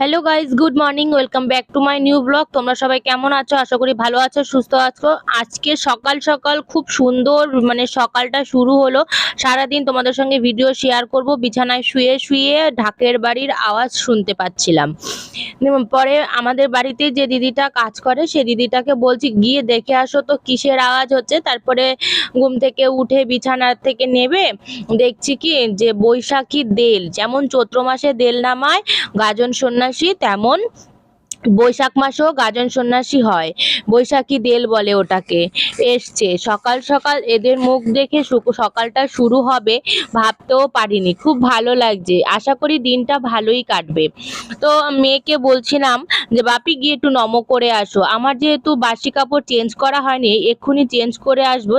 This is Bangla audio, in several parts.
Hello guys good morning welcome back to my new blog তোমরা সবাই কেমন আছো? আশা করি ভালো আছো, সুস্থ আছো। আজকে সকাল সকাল খুব সুন্দর মানে সকালটা শুরু হলো। সারাদিন তোমাদের সঙ্গে ভিডিও শেয়ার করব। বিছানায় শুয়ে শুয়ে ঢাকের বাড়ির আওয়াজ শুনতে পাচ্ছিলাম। পরে আমাদের বাড়িতে যে দিদিটা কাজ করে, সে দিদিটাকে বলছি, গিয়ে দেখে আসো তো কিসের আওয়াজ হচ্ছে? তারপরে ঘুম থেকে উঠে বিছানা থেকে নেবে। দেখছি কি, যে বৈশাখী দেল, যেমন চৈত্র মাসে দেল নামায়, গাজন সন্ন্যাসী তেমন বৈশাখ মাসেও গাজন সন্ন্যাসী হয়। বৈশাখী দেল বলে ওটাকে। এসছে। সকাল সকাল এদের মুখ দেখে সকালটা শুরু হবে ভাবতেও পারিনি। খুব ভালো লাগছে। আশা করি দিনটা ভালোই কাটবে। তো মেয়েকে বলছিলাম যে, বাপি, গিয়ে একটু নম করে আসো। আমার যেহেতু বাসি কাপড় চেঞ্জ করা হয়নি, এক্ষুনি চেঞ্জ করে আসব।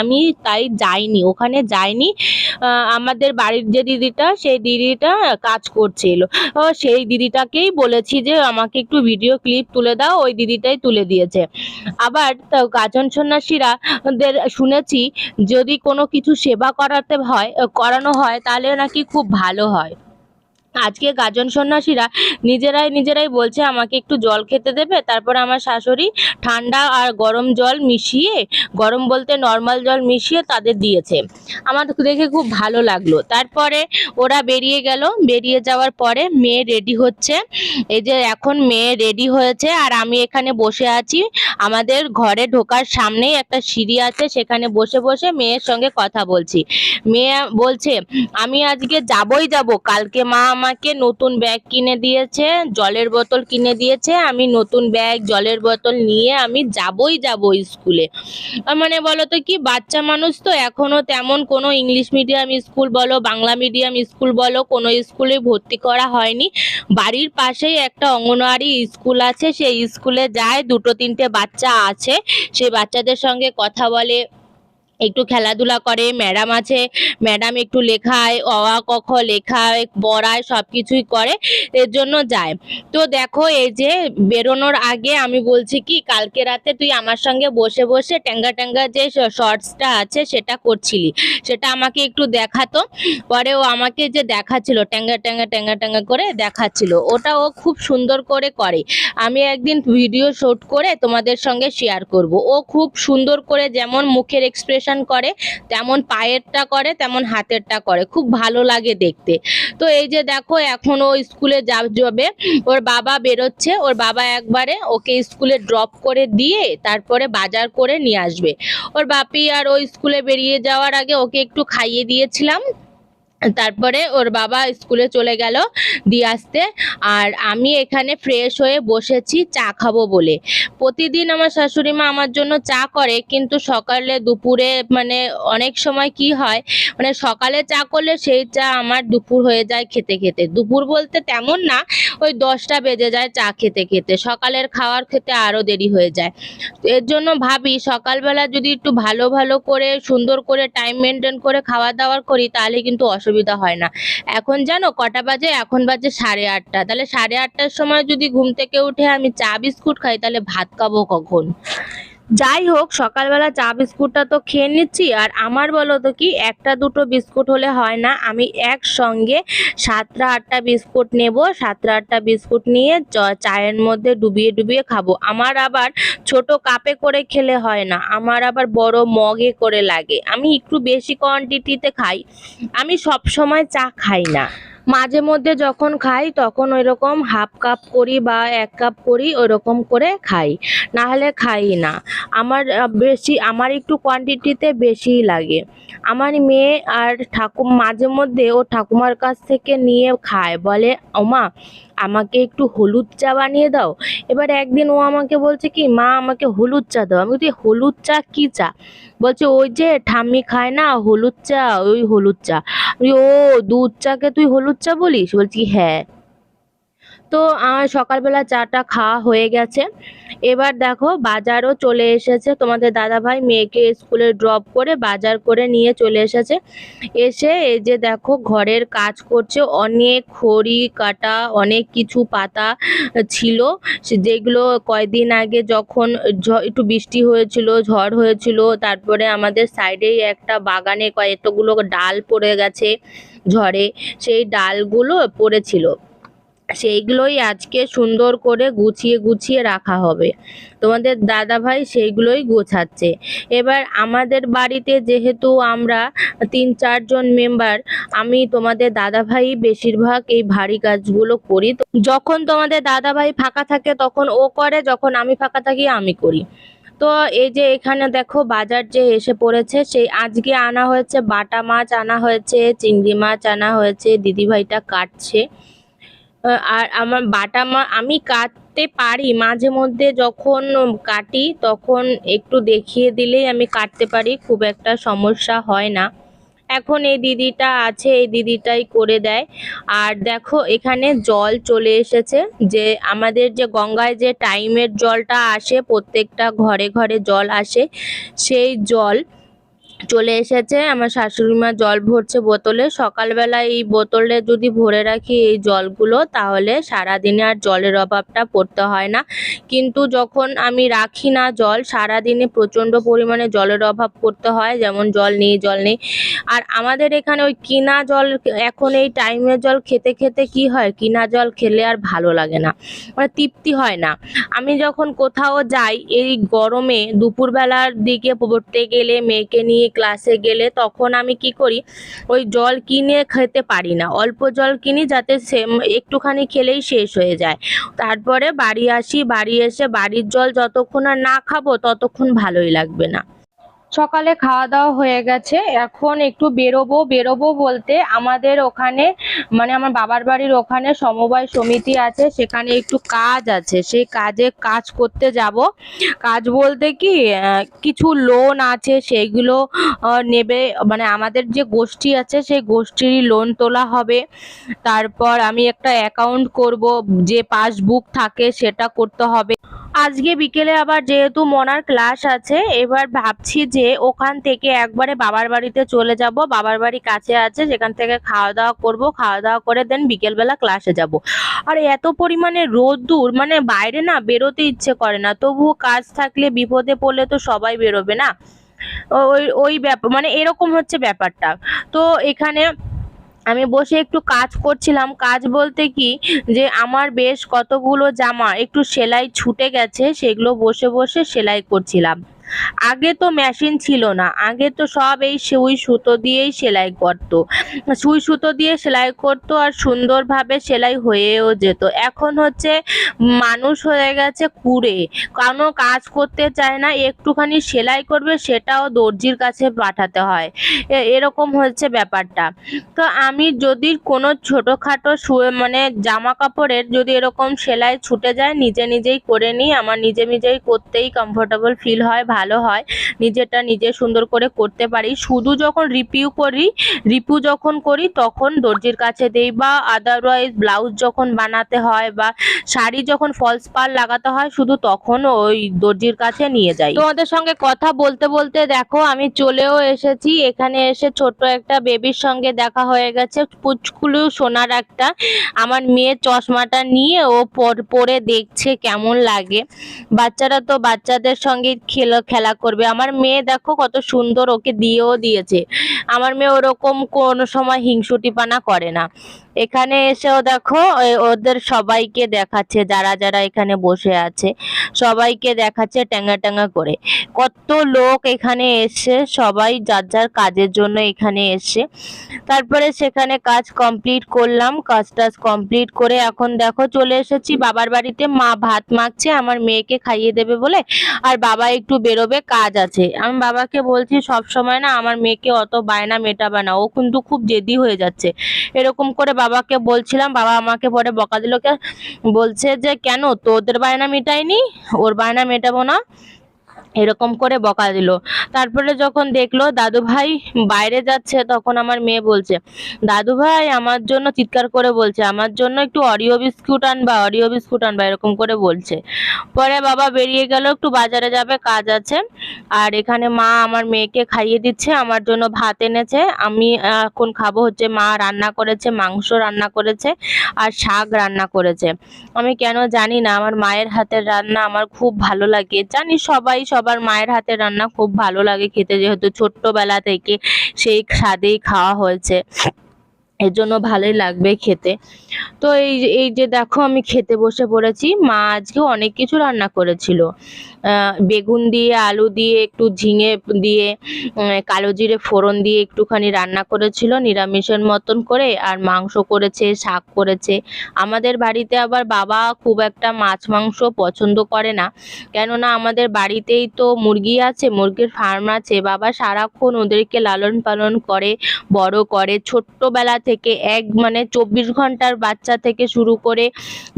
আমি তাই যাইনি। ওখানে যাইনি। আমাদের বাড়ির যে দিদিটা, সেই দিদিটা কাজ করছিল। সেই দিদিটাকেই বলেছি যে, আমাকে একটু ভিডিও ক্লিপ তুলে দাও, ওই দিদিটাই তুলে দিয়েছে। আবার গাজন সন্ন্যাসীরা শুনেছি, যদি কোনো কিছু সেবা করাতে হয়, করানো হয়, তাহলে নাকি খুব ভালো হয়। আজকে গাজন সন্ন্যাসীরা নিজেরাই নিজেরাই বলছে, আমাকে একটু জল খেতে দেবে? তারপর আমার শাশুড়ি ঠান্ডা আর গরম জল মিশিয়ে, গরম বলতে নর্মাল জল মিশিয়ে তাদের দিয়েছে। আমার দেখে খুব ভালো লাগল। তারপরে ওরা বেরিয়ে গেল। বেরিয়ে যাওয়ার পরে মেয়ে রেডি হচ্ছে। এই যে এখন মেয়ে রেডি হয়েছে আর আমি এখানে বসে আছি। আমাদের ঘরে ঢোকার সামনেই একটা সিঁড়ি আছে, সেখানে বসে বসে মেয়ের সঙ্গে কথা বলছি। মেয়ে বলছে, আমি আজকে যাবই যাব। কালকে মা আমাকে নতুন ব্যাগ কিনে দিয়েছে, জলের বোতল কিনে দিয়েছে, আমি নতুন ব্যাগ জলের বোতল নিয়ে আমি যাবই যাব স্কুলে মানে বলো তো কি, বাচ্চা মানুষ তো এখনও তেমন কোনো ইংলিশ মিডিয়াম স্কুল বলো, বাংলা মিডিয়াম স্কুল বলো, কোনো স্কুলে ভর্তি করা হয়নি। বাড়ির পাশেই একটা অঙ্গনওয়াড়ি স্কুল আছে, সেই স্কুলে যায়, দুটো তিনটে বাচ্চা আছে, সেই বাচ্চাদের সঙ্গে কথা বলে। একটু খেলাধুলা করে, ম্যাডাম আছে, ম্যাডাম একটু লেখায়, অ, আ, ক, খ লেখায়, পড়ায়, সব কিছুই করে, এর জন্য যায়। তো দেখো, এই যে বেরোনোর আগে আমি বলছি কি, কালকে রাতে তুই আমার সঙ্গে বসে বসে ট্যাঙ্গা ট্যাঙ্গা যে শর্টসটা আছে সেটা করছিলি। সেটা আমাকে একটু দেখাতো। পরে ও আমাকে যে দেখাচ্ছিল, ট্যাঙ্গা ট্যাঙ্গা ট্যাঙ্গা ট্যাঙ্গা করে দেখাচ্ছিল। ওটা ও খুব সুন্দর করে করে। আমি একদিন ভিডিও শুট করে তোমাদের সঙ্গে শেয়ার করব। ও খুব সুন্দর করে যেমন মুখের এক্সপ্রেশন করে, তেমন পায়েরটা করে, তেমন হাতেরটা করে। খুব ভালো লাগে দেখতে। তো এই যে দেখো, এখন ও স্কুলে যা- যাবে। ওর বাবা বেরোচ্ছে। ওর বাবা একবারে ওকে স্কুলে ড্রপ করে দিয়ে তারপরে বাজার করে নিয়ে আসবে। ওর বাপি আর ও স্কুলে বেরিয়ে যাওয়ার আগে ওকে একটু খাইয়ে দিয়েছিলাম। তারপরে ওর বাবা স্কুলে চলে গেল দিয়ে আসতে। আর আমি এখানে ফ্রেশ হয়ে বসেছি, চা খাব বলে। প্রতিদিন আমার শাশুড়ি মা আমার জন্য চা করে, কিন্তু সকালে দুপুরে মানে অনেক সময় কি হয় মানে সকালে চা করলে সেই চা আমার দুপুর হয়ে যায় খেতে খেতে। দুপুর বলতে তেমন না, ওই দশটা বেজে যায় চা খেতে খেতে। সকালের খাওয়ার খেতে আরও দেরি হয়ে যায়। এর জন্য ভাবি, সকালবেলা যদি একটু ভালো ভালো করে, সুন্দর করে টাইম মেনটেন করে খাওয়া দাওয়ার করি, তাহলে কিন্তু অসুবিধা হয় না। এখন জানো, কটা বাজে? এখন বাজে সাড়ে আটটা। তাহলে সাড়ে আটটার সময় যদি ঘুম থেকে উঠে আমি চা বিস্কুট খাই, তাহলে ভাত খাব কখন? যাই হোক, সকালবেলা চা বিস্কুটটা তো খেয়ে নিচ্ছি, আর আমার বলো তো কি, একটা দুটো বিস্কুট হলে হয় না। আমি একসঙ্গে সাতটা আটটা বিস্কুট নেব, সাতটা আটটা বিস্কুট নিয়ে চায়ের মধ্যে ডুবিয়ে ডুবিয়ে খাব। আমার আবার ছোট কাপে করে খেলে হয় না, আমার আবার বড় মগে করে লাগে। আমি একটু বেশি কোয়ান্টিটিতে খাই। আমি সব সময় চা খাই না। মাঝে মধ্যে যখন খাই, তখন ওইরকম হাফ কাপ করি বা এক কাপ করি, ওইরকম করে খাই। না হলে খাই না। আমার বেশি, আমার একটু কোয়ান্টিটিতে বেশিই লাগে। আমার মেয়ে আর ঠাকুর মাঝে মধ্যে ও ঠাকুমার কাছ থেকে নিয়ে খায়। বলে, ওমা আমাকে একটু হলুদ চা বানিয়ে দাও। এবার একদিন ও আমাকে বলছে কি, মা, আমাকে হলুদ চা দাও। আমি বলছি, হলুদ চা? কী চা? বলছে, ওই যে ঠাম্মি খায় না, হলুদ চা, ওই হলুদ চা। ও, দুধ চাকে তুই হলুদ চা বলিস? বলছি হ্যাঁ। তো আমার সকালবেলা চাটা খাওয়া হয়ে গেছে। এবার দেখো বাজারও চলে এসেছে। তোমাদের দাদাভাই মেয়েকে স্কুলে ড্রপ করে বাজার করে নিয়ে চলে এসেছে। এসে এই যে দেখো ঘরের কাজ করছে। অনেক খড়ি কাটা, অনেক কিছু পাতা ছিল। যেগুলো কয়দিন আগে যখন একটু বৃষ্টি হয়েছিল, ঝড় হয়েছিল, তারপরে আমাদের সাইডেই একটা বাগানে কয়েকগুলো ডাল পড়ে গেছে ঝড়ে। সেই ডালগুলো পড়েছিল। সেইগুলোই আজকে সুন্দর করে গুছিয়ে গুছিয়ে রাখা হবে। তোমাদের দাদাভাই সেইগুলোই গোছাচ্ছে। এবার আমাদের বাড়িতে যেহেতু আমরা তিন চারজন মেম্বার, আমি তোমাদের দাদাভাই বেশিরভাগ এই ভারী কাজগুলো করি। যখন তোমাদের দাদাভাই ফাঁকা থাকে তখন ও করে, যখন আমি ফাঁকা থাকি আমি করি। তো এই যে এখানে দেখো বাজার যে এসে পড়েছে, সেই আজকে আনা হয়েছে বাটা মাছ, আনা হয়েছে চিংড়ি মাছ, আনা হয়েছে দিদিভাইটা কাটছে। আর আমার বাটা মা, আমি কাটতে পারি, মাঝে মধ্যে যখন কাটি তখন একটু দেখিয়ে দিলেই আমি কাটতে পারি, খুব একটা সমস্যা হয় না। এখন এই দিদিটা আছে, এই দিদিটাই করে দেয়। আর দেখো, এখানে জল চলে এসেছে, যে আমাদের যে গঙ্গায় যে টাইমের জলটা আসে, প্রত্যেকটা ঘরে ঘরে জল আসে, সেই জল চলে এসেছে। আমার শাশুড়ি মা জল ভরছে বোতলে। সকালবেলা এই বোতলে যদি ভরে রাখি এই জলগুলো, তাহলে সারাদিনে আর জলের অভাবটা পড়তে হয় না। কিন্তু যখন আমি রাখি না জল, সারাদিনে প্রচণ্ড পরিমাণে জলের অভাব পড়তে হয়, যেমন জল নেই জল নেই। আর আমাদের এখানে ওই কিনা জল, এখন এই টাইমের জল খেতে খেতে কি হয়? কিনা জল খেলে আর ভালো লাগে না। মানে তৃপ্তি হয় না। আমি যখন কোথাও যাই, এই গরমে দুপুরবেলার দিকে পড়তে গেলে মেয়েকে নিয়ে ক্লাসে গেলে তখন আমি কি করি, ওই জল কিনে খেতে পারি না। অল্প জল কিনি যাতে সেম একটুখানি খেলেই শেষ হয়ে যায়। তারপরে বাড়ি আসি, বাড়ি এসে বাড়ির জল যতক্ষণ আর না খাব ততক্ষণ ভালোই লাগবে না। সকালে খাওয়া দাওয়া হয়ে গেছে। এখন একটু বেরোবো বেরোবো বলতে আমাদের ওখানে মানে আমার বাবার বাড়ির ওখানে সমবায় সমিতি আছে, সেখানে একটু কাজ আছে। সেই কাজে কাজ করতে যাব। কাজ বলতে কি কিছু লোন আছে সেইগুলো নেবে মানে আমাদের যে গোষ্ঠী আছে, সেই গোষ্ঠীরই লোন তোলা হবে। তারপর আমি একটা অ্যাকাউন্ট করব, যে পাসবুক থাকে সেটা করতে হবে। আজকে বিকেলে আবার যেহেতু মনার ক্লাস আছে, এবার ভাবছি যে ওখান থেকে একবারে বাবার বাড়িতে চলে যাব, বাবার বাড়ি কাছে আছে, সেখান থেকে খাওয়া দাওয়া করব খাওয়া দাওয়া করে দেন বিকেলবেলা ক্লাসে যাব। আর এত পরিমাণে রোদ্দুর মানে বাইরে না বেরোতে ইচ্ছে করে না, তবুও কাজ থাকলে বিপদে পড়লে তো সবাই বেরোবে না। ওই ওই ব্যাপার মানে এরকম হচ্ছে ব্যাপারটা। তো এখানে আমি বসে একটু কাজ করছিলাম। কাজ বলতে কি যে আমার বেশ কতগুলো জামা একটু সেলাই ছুটে গেছে, সেগুলো বসে বসে সেলাই করছিলাম। আগে তো মেশিন ছিল না। আগে তো সব এই সুই সুতো দিয়েই সেলাই করতো। সুই সুতো দিয়ে সেলাই করতো আর সুন্দরভাবে সেলাই হয়েও যেত। এখন হচ্ছে মানুষ হয়ে গেছে কুড়ে। কোনো কাজ করতে চায় না, একটুখানি সেলাই করবে সেটাও দর্জির কাছে পাঠাতে হয়। এরকম হচ্ছে ব্যাপারটা। তো আমি যদি কোনো ছোটোখাটো শুয়ে মানে জামা কাপড়ের যদি এরকম সেলাই ছুটে যায়, নিজে নিজেই করে নিই, আমার নিজে নিজেই করতেই কমফোর্টেবল ফিল হয় ভালো। হয়, নিজেরটা নিজে সুন্দর করে করতে পারি। শুধু যখন রিপিউ করি রিপু যখন করি তখন দর্জির কাছে দেই বা আদারওয়াইজ ব্লাউজ যখন বানাতে হয় বা শাড়ি যখন ফলস পার লাগাতে হয়, শুধু তখন ওই দর্জির কাছে নিয়ে যাই। তোমাদের সঙ্গে কথা বলতে বলতে দেখো, আমি চলেও এসেছি। এখানে এসে ছোট্ট একটা বেবির সঙ্গে দেখা হয়ে গেছে। পুচকুলু সোনার একটা, আমার মেয়ে চশমাটা নিয়ে ও পরে দেখছে কেমন লাগে। বাচ্চারা তো বাচ্চাদের সঙ্গে খেলা খেলা করবে। আমার মেয়ে দেখো কত সুন্দর ওকে দিয়েও দিয়েছে। আমার মেয়ে ওরকম কোনো সময় হিংসুটিপানা করে না। এখানে এসেও দেখো ওদের সবাইকে দেখাচ্ছে, যারা যারা এখানে বসে আছে, সবাইকে দেখাচ্ছে ট্যাঙ্গা ট্যাঙ্গা করে। কত লোক এখানে এসে, সবাই যার যার কাজের জন্য এখানে এসে। তারপরে সেখানে কাজ কমপ্লিট করলাম, কাজ টাজ কমপ্লিট করে এখন দেখো চলে এসেছি বাবার বাড়িতে। মা ভাত মাখছে, আমার মেয়েকে খাইয়ে দেবে বলে, আর বাবা একটু বেরোবে, কাজ আছে। আমি বাবাকে বলছি, সব সময় না আমার মেয়েকে অত বায়না মেটাবে না, ও কিন্তু খুব জেদি হয়ে যাচ্ছে। এরকম করে বাবাকে বলছিলাম, বাবা আমাকে পরে বকা দিল। বলছে যে, কেন? তোদের বায়না মেটাইনি ওর বায়না মেটাবো না? এরকম করে বকা দিল। তারপরে যখন দেখল দাদু ভাই বাইরে যাচ্ছে, তখন আমার মেয়ে বলছে, দাদু ভাই, আমার জন্য চিৎকার করে বলছে, আমার জন্য একটু অরিও বিস্কুট আনবা অরিও বিস্কুট আনবা, এরকম করে বলছে। পরে বাবা বেরিয়ে গেল, একটু বাজারে যাবে, কাজ আছে। আর এখানে মা আমার মেয়েকে খাইয়ে দিচ্ছে, আমার জন্য ভাত এনেছে। আমি এখন খাব হচ্ছে, মা রান্না করেছে, মাংস রান্না করেছে, আর শাক রান্না করেছে। আমি কেন জানি না, আমার মায়ের হাতের রান্না আমার খুব ভালো লাগে। জানি সবাই সবার মায়ের হাতে রান্না খুব ভালো লাগে খেতে, যেহেতু ছোট্টবেলা থেকে সেই স্বাদেই খাওয়া হয়েছে। এর জন্য ভালোই লাগবে খেতে। তো এই এই যে দেখো আমি খেতে বসে পড়েছি, মা আজকে অনেক কিছু রান্না করেছিল। বেগুন দিয়ে, আলু দিয়ে, একটু ঝিঙে দিয়ে কালো জিরে ফোড়ন দিয়ে একটুখানি রান্না করেছিল, নিরামিষের মতন করে, আর মাংস করেছে, শাক করেছে। আমাদের বাড়িতে আবার বাবা খুব একটা মাছ মাংস পছন্দ করে না। কেননা আমাদের বাড়িতেই তো মুরগি আছে, মুরগির ফার্ম আছে। বাবা সারাক্ষণ ওদেরকে লালন পালন করে, বড় করে। ছোট্টবেলা থেকে এক মানে চব্বিশ ঘণ্টার বাচ্চা থেকে শুরু করে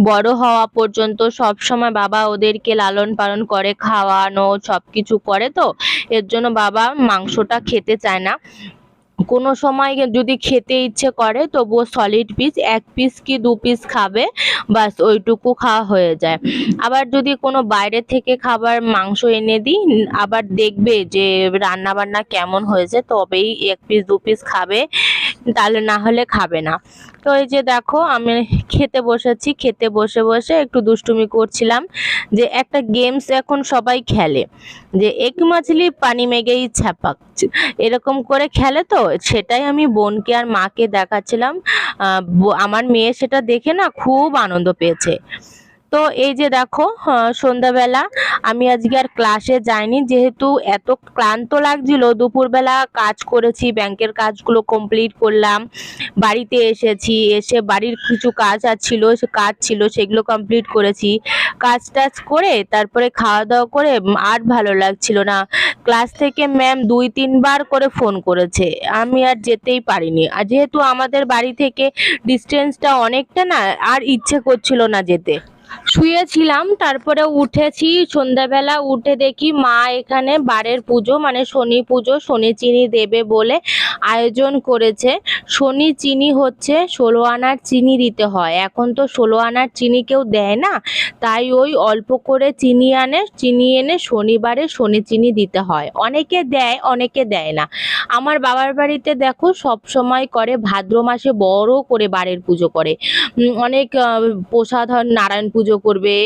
বড় হওয়া পর্যন্ত সব সময় বাবা ওদেরকে লালন পালন করে। খাওয়ানো সব কিছু করে তো, এর জন্য বাবা মাংসটা খেতে চায় না। কোনো সময় যদি খেতে ইচ্ছে করে তবুও সলিড পিস এক পিস কি দু পিস খাবে বাস ওইটুকু খাওয়া হয়ে যায়। আবার যদি কোনো বাইরে থেকে খাবার মাংস এনে দিই, আবার দেখবে যে রান্না বান্না কেমন হয়েছে, তবেই এক পিস দু পিস খাবে। তাহলে না হলে খাবে না। তো এই যে দেখো, আমি খেতে বসেছি, খেতে বসে বসে একটু দুষ্টুমি করছিলাম যে একটা গেমস এখন সবাই খেলে। যে এক মাছলি পানি মেগেই ছ্যাপাক এরকম করে খেলে তো, সেটাই আমি বোনকে আর মাকে দেখাচ্ছিলাম। আমার মেয়ে সেটা দেখে না খুব আনন্দ পেয়েছে। তো এই যে দেখো আহ, সন্ধ্যাবেলা আমি আজকে আর ক্লাসে যাইনি। যেহেতু এত ক্লান্ত লাগছিল দুপুরবেলা কাজ করেছি ব্যাংকের কাজগুলো কমপ্লিট করলাম বাড়িতে এসেছি এসে বাড়ির কিছু কাজ আর ছিল কাজ ছিল সেগুলো কমপ্লিট করেছি। কাজ টাজ করে তারপরে খাওয়া দাওয়া করে আর ভালো লাগছিল না। ক্লাস থেকে ম্যাম দুই তিনবার করে ফোন করেছে। আমি আর যেতেই পারিনি। আর যেহেতু আমাদের বাড়ি থেকে ডিস্টেন্সটা অনেকটা না আর ইচ্ছে করছিল না যেতে। শুয়েছিলাম, তারপরে উঠেছি। সন্ধ্যাবেলা উঠে দেখি মা এখানে বারের পুজো মানে শনি পুজো, শনি চিনি দেবে বলে আয়োজন করেছে। শনি চিনি হচ্ছে ষোলো আনার চিনি দিতে হয়। এখন তো ষোলো আনার চিনি কেউ দেয় না, তাই ওই অল্প করে চিনি আনে, চিনি এনে শনিবারে শনি চিনি দিতে হয়। অনেকে দেয় অনেকে দেয় না। আমার বাবার বাড়িতে দেখো, সব সময় করে, ভাদ্র মাসে বড় করে বারের পুজো করে। অনেক প্রসাদ হয় নারায়ণ পুজো করবে,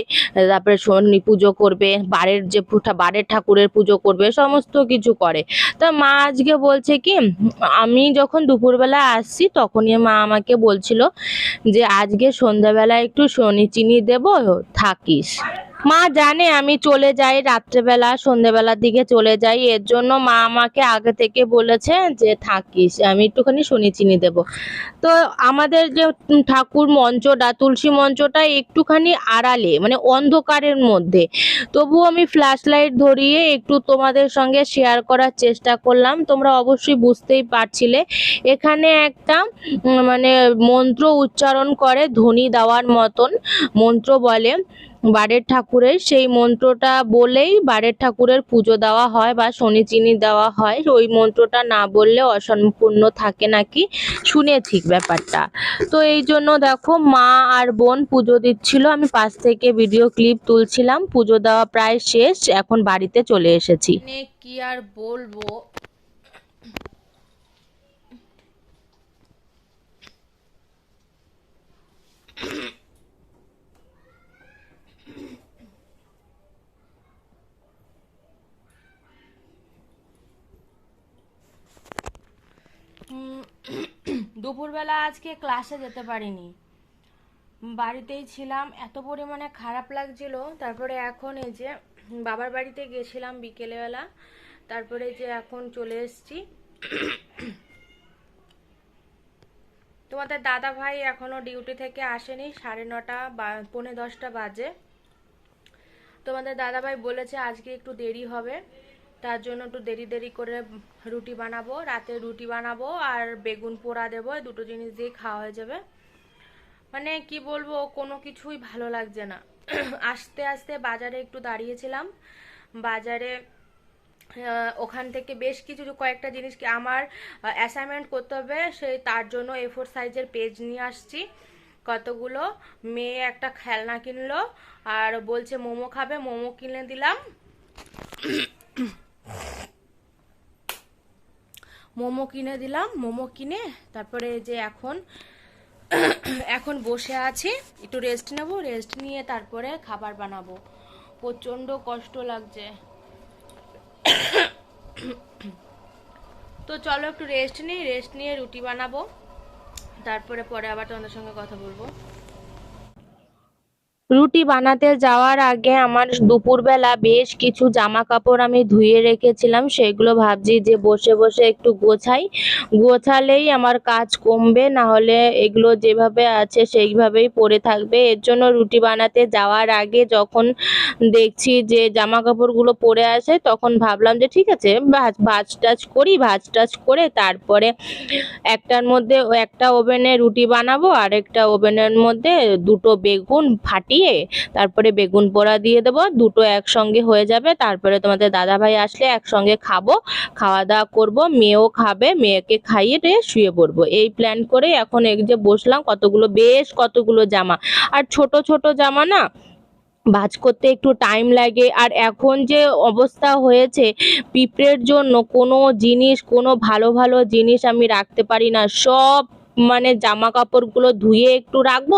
তারপরে শনি পুজো করবে বারের যে বারের ঠাকুরের পুজো করবে, সমস্ত কিছু করে। তা মা আজকে বলছে কি, আমি যখন দুপুরবেলা আসছি তখনই মা আমাকে বলছিল যে, আজকে সন্ধ্যাবেলা একটু শনি চিনি দেবো, থাকিস। মা জানে আমি চলে যাই রাত্রেবেলা সন্ধ্যেবেলার দিকে চলে যাই। এর জন্য মা আমাকে আগে থেকে বলেছে যে থাকিস। আমি একটুখানি শুনি চিনি দেবো। তো আমাদের যে ঠাকুর মঞ্চটা, তুলসী মঞ্চটা একটুখানি আড়ালে মানে অন্ধকারের মধ্যে। তবুও আমি ফ্ল্যাশ লাইট ধরিয়ে একটু তোমাদের সঙ্গে শেয়ার করার চেষ্টা করলাম। তোমরা অবশ্যই বুঝতেই পারছিলে। এখানে একটা মানে মন্ত্র উচ্চারণ করে ধ্বনি দেওয়ার মতন মন্ত্র বলে। বাড়ির ঠাকুরের, সেই মন্ত্রটা বলেই বাড়ির ঠাকুরের পুজো দেওয়া হয় বা শনি চিনি দেওয়া হয়। ওই মন্ত্রটা না বললে অসম্পূর্ণ থাকে নাকি? শুনেছি ব্যাপারটা। তো এই জন্য দেখো, মা আর বোন পুজো দিচ্ছিল। আমি পাশ থেকে ভিডিও ক্লিপ তুলছিলাম। পুজো দেওয়া প্রায় শেষ। এখন বাড়িতে চলে এসেছি। কি আর বলব? দুপুরবেলা আজকে ক্লাসে যেতে পারিনি। বাড়িতেই ছিলাম, এত পরিমাণে খারাপ লাগছিল। তারপরে এখন এই যে বাবার বাড়িতে গেছিলাম বিকেলবেলা। তারপরে যে এখন চলে এসেছি। তোমাদের দাদা ভাই এখনও ডিউটি থেকে আসেনি, সাড়ে নটা বা পৌনে দশটা বাজে। তোমাদের দাদা ভাই বলেছে আজকে একটু দেরি হবে। তার জন্য একটু দেরি দেরি করে রুটি বানাবো, রাতে রুটি বানাবো আর বেগুন পোড়া দেবো দুটো জিনিস দিয়ে খাওয়া হয়ে যাবে। মানে কি বলব, কোনো কিছুই ভালো লাগছে না। আস্তে আস্তে বাজারে একটু দাঁড়িয়েছিলাম। বাজারে ওখান থেকে বেশ কিছু কয়েকটা জিনিস কি আমার অ্যাসাইনমেন্ট করতে হবে, সেই তার জন্য এ ফোর সাইজের পেজ নিয়ে আসছি। কতগুলো? মেয়ে একটা খেলনা কিনলো, আর বলছে মোমো খাবে, মোমো কিনে দিলাম। মোমো কিনে দিলাম, মোমো কিনে তারপরে যে এখন এখন বসে আছি, একটু রেস্ট নেব রেস্ট নিয়ে তারপরে খাবার বানাবো। প্রচণ্ড কষ্ট লাগছে। তো চলো একটু রেস্ট নিই রেস্ট নিয়ে রুটি বানাবো। তারপরে পরে আবার তোমাদের সঙ্গে কথা বলব। রুটি বানাতে যাওয়ার আগে আমার দুপুরবেলা বেশ কিছু জামা কাপড় আমি ধুয়ে রেখেছিলাম, সেগুলো ভাবছি যে বসে বসে একটু গোছাই। গোছালেই আমার কাজ কমবে না হলে এগুলো যেভাবে আছে সেইভাবেই পড়ে থাকবে। এর জন্য রুটি বানাতে যাওয়ার আগে যখন দেখছি যে জামা কাপড়গুলো পরে আসে তখন ভাবলাম যে ঠিক আছে, ভাজ ভাজ টাজ করি, ভাজ টাজ করে তারপরে একটার মধ্যে একটা ওভেনে রুটি বানাবো আর একটা ওভেনের মধ্যে দুটো বেগুন ফাটিয়ে তারপরে বেগুন পোড়া দিয়ে দেবো। দুটো একসঙ্গে হয়ে যাবে। তারপরে তোমাদের দাদা ভাই আসলে একসঙ্গে খাব। খাওয়া দাওয়া করব। মেয়েও খাবে। মেয়েকে খাইয়ে টেয়ে শুয়ে পড়ব। এই প্ল্যান করে এখন এই যে বসলাম, কতগুলো, বেশ কতগুলো জামা। আর ছোট ছোট জামা না, ভাঁজ করতে একটু টাইম লাগে। আর এখন যে অবস্থা হয়েছে, পিঁপড়ের জন্য কোনো জিনিস, কোনো ভালো ভালো জিনিস আমি রাখতে পারি না। সব মানে জামা কাপড়গুলো ধুয়ে একটু রাখব,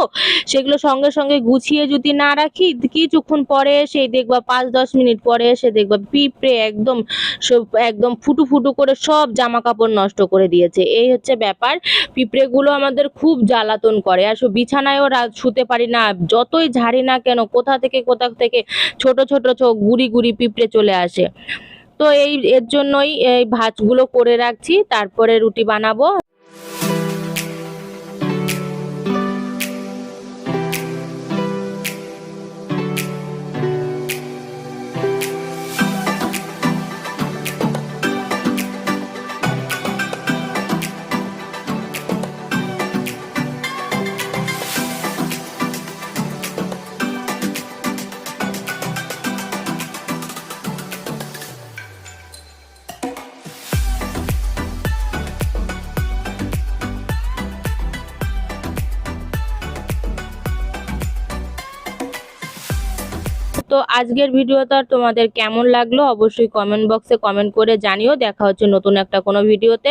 সেগুলো সঙ্গে সঙ্গে গুছিয়ে যদি না রাখি, কিছুক্ষণ পরে এসে দেখবা, পাঁচ দশ মিনিট পরে এসে দেখবা পিঁপড়ে একদম সব, একদম ফুটু ফুটু করে সব জামা কাপড় নষ্ট করে দিয়েছে। এই হচ্ছে ব্যাপার। পিঁপড়েগুলো আমাদের খুব জ্বালাতন করে। আর বিছানায়ও শুতে পারি না। যতই ঝাড়ি না কেন, কোথা থেকে কোথা থেকে ছোট ছোট চোখ গুড়ি গুড়ি পিঁপড়ে চলে আসে। তো এই, এর জন্যই এই ভাজগুলো করে রাখছি। তারপরে রুটি বানাবো। আজকের ভিডিওটা তোমাদের কেমন লাগল অবশ্যই কমেন্ট বক্সে কমেন্ট করে জানিও। দেখা হচ্ছে নতুন একটা কোনো ভিডিওতে।